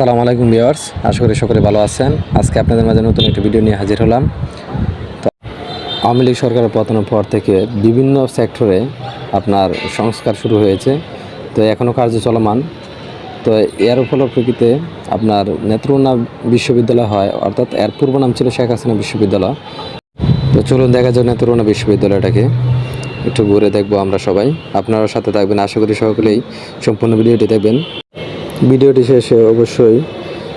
আসসালামু আলাইকুম ভিউয়ার্স, আশা করি সকলে ভালো আছেন। আজকে আপনাদের মাঝে নতুন একটি ভিডিও নিয়ে হাজির হলাম। তো আওয়ামী লীগ সরকারের পতনের পর থেকে বিভিন্ন সেক্টরে আপনার সংস্কার শুরু হয়েছে। তো এখনও কার্য চলমান। তো এর ফলপ্রকৃতিতে আপনার নেত্রকোনা বিশ্ববিদ্যালয় হয়, অর্থাৎ এর পূর্ব নাম ছিল শেখ হাসিনা বিশ্ববিদ্যালয়। তো চলুন দেখা যায় নেত্রকোনা বিশ্ববিদ্যালয়টাকে। একটু ঘুরে দেখব আমরা সবাই। আপনারা সাথে থাকবেন, আশা করি সকলেই সম্পূর্ণ ভিডিওটি দেখবেন। ভিডিওটি শেষে অবশ্যই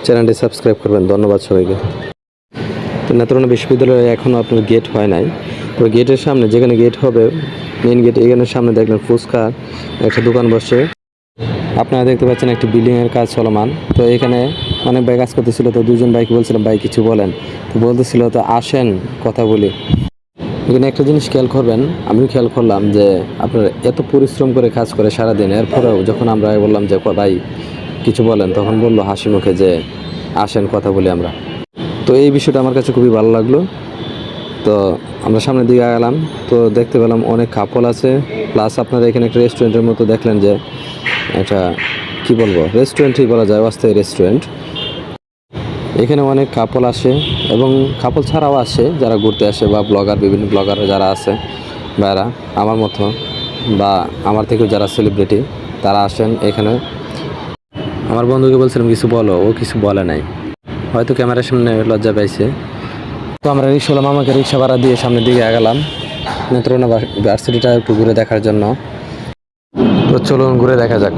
চ্যানেলটি সাবস্ক্রাইব করবেন। ধন্যবাদ সবাইকে। তো নেত্রকোনা বিশ্ববিদ্যালয়ে এখনও আপনার গেট হয় নাই। তো গেটের সামনে, যেখানে গেট হবে মেন গেট এখানে সামনে দেখলেন ফুচকা, একটা দোকান বসে। আপনারা দেখতে পাচ্ছেন একটি বিল্ডিংয়ের কাজ চলমান। তো এখানে অনেক ভাই কাজ করতেছিল, তো দুজন ভাইকে বলছিলাম, ভাই, কিছু বলেন। তো বলতেছিল, তো আসেন, কথা বলি। এখানে একটা জিনিস খেয়াল করবেন, আমিও খেয়াল করলাম যে আপনার এত পরিশ্রম করে কাজ করে সারাদিন। এরপরেও যখন আমরা বললাম যে, ভাই কিছু বলেন, তখন বলল হাসি মুখে যে আসেন কথা বলি আমরা। তো এই বিষয়টা আমার কাছে খুবই ভালো লাগল। তো আমরা সামনের দিকে গেলাম তো দেখতে পেলাম অনেক কাপল আছে। প্লাস আপনারা এখানে একটা রেস্টুরেন্টের মতো দেখলেন যে একটা, কি বলব রেস্টুরেন্টই বলা যায়, অস্থায়ী রেস্টুরেন্ট এখানে অনেক কাপল আসে এবং কাপল ছাড়াও আসে যারা ঘুরতে আসে বা ব্লগার বিভিন্ন ব্লগার যারা আছে ভাইরা আমার মতো বা আমার থেকেও যারা সেলিব্রিটি তারা আসেন এখানে। আমার বন্ধুকে বলছিলাম, কিছু বলো। ও কিছু বলে নাই। হয়তো ক্যামেরার সামনে লজ্জা পাইছে। তো আমরা রিক্সা হলাম, আমাকে রিক্সা ভাড়া দিয়ে সামনের দিকে আগালাম। নেত্রকোনা ভার্সিটিটা একটু ঘুরে দেখার জন্য। তো চলুন ঘুরে দেখা যাক।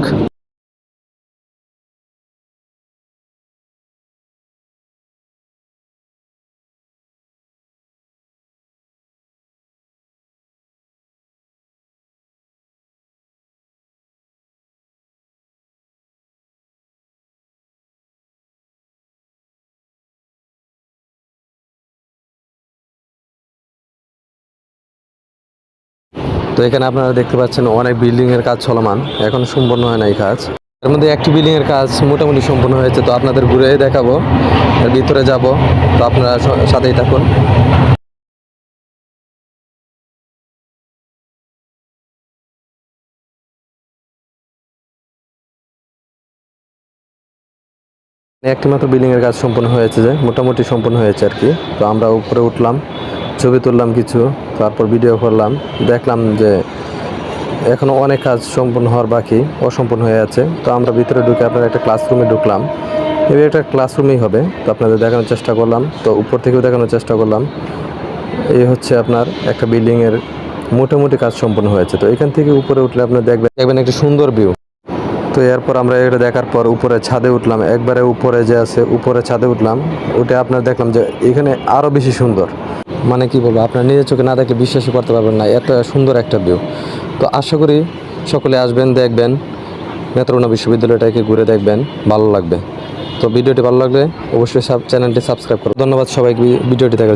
তো এখানে আপনারা দেখতে পাচ্ছেন অনেক বিল্ডিং এর কাজ চলমান। এখন সম্পূর্ণ হয় না এই কাজ। এর মধ্যে একটি বিল্ডিং এর কাজ মোটামুটি সম্পূর্ণ হয়েছে, তো আপনাদের ঘুরে দেখাবো। ভিতরে যাব, তো আপনারা সাথেই থাকুন। একটি মাত্র বিল্ডিং এর কাজ সম্পূর্ণ হয়েছে যে, মোটামুটি সম্পূর্ণ হয়েছে আর কি। তো আমরা উপরে উঠলাম। ছবি তুললাম কিছু, তারপর ভিডিও করলাম। দেখলাম যে এখনও অনেক কাজ সম্পূর্ণ হওয়ার বাকি, অসম্পূর্ণ হয়ে আছে। তো আমরা ভিতরে ঢুকে আপনার একটা ক্লাসরুমে ঢুকলাম। এবার একটা ক্লাসরুমেই হবে, তো আপনাদের দেখানোর চেষ্টা করলাম। তো উপর থেকেও দেখানোর চেষ্টা করলাম। এই হচ্ছে আপনার একটা বিল্ডিংয়ের মোটামুটি কাজ সম্পূর্ণ হয়েছে। তো এখান থেকে উপরে উঠলে আপনার দেখবেন দেখবেন একটা সুন্দর ভিউ তো এরপর আমরা এটা দেখার পর উপরে ছাদে উঠলাম। একবারে উপরে যে আছে, উপরে ছাদে উঠলাম। উঠে আপনার দেখলাম যে এখানে আরও বেশি সুন্দর। মানে কি বলব, আপনার নিজের চোখে না দেখলে বিশ্বাসই করতে পারবেন না, এত সুন্দর একটা ভিউ তো আশা করি সকলে আসবেন, দেখবেন, নেত্রকোনা বিশ্ববিদ্যালয়টাকে ঘুরে দেখবেন, ভালো লাগবে। তো ভিডিওটি ভালো লাগলে অবশ্যই সাব চ্যানেলটি সাবস্ক্রাইব করুন ধন্যবাদ সবাইকে, ভিডিওটি দেখার